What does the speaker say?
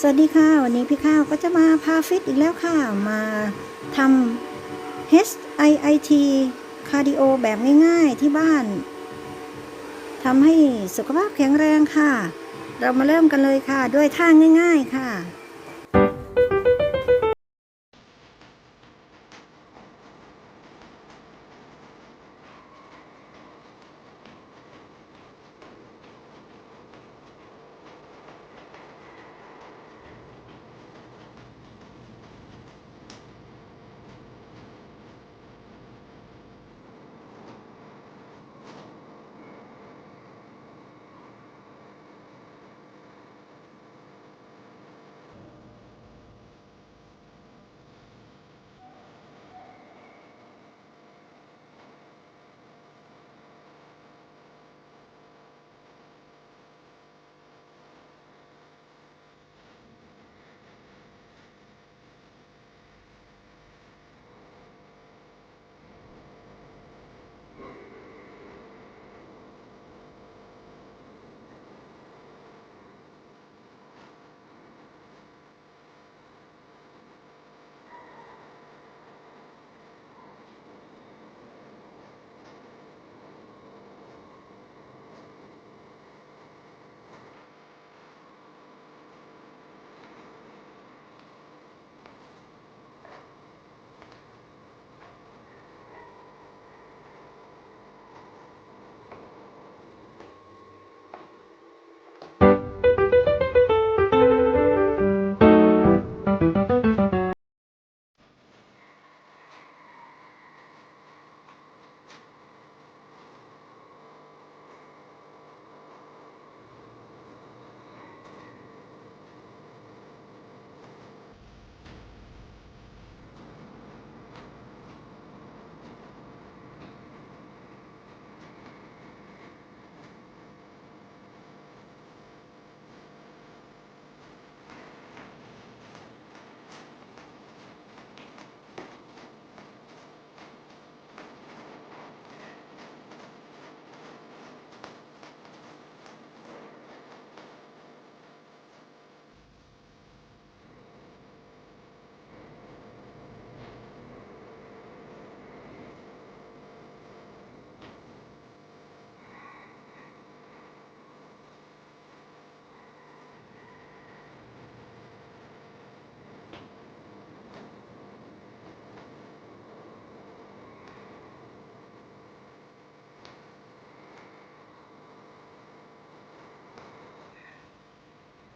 สวัสดีค่ะ วันนี้พี่ข้าวก็จะมาพาฟิตอีกแล้วค่ะ มาทำ HIIT คาร์ดิโอแบบง่ายๆที่บ้านทำให้สุขภาพแข็งแรงค่ะ เรามาเริ่มกันเลยค่ะ ด้วยท่าง่าย ๆค่ะ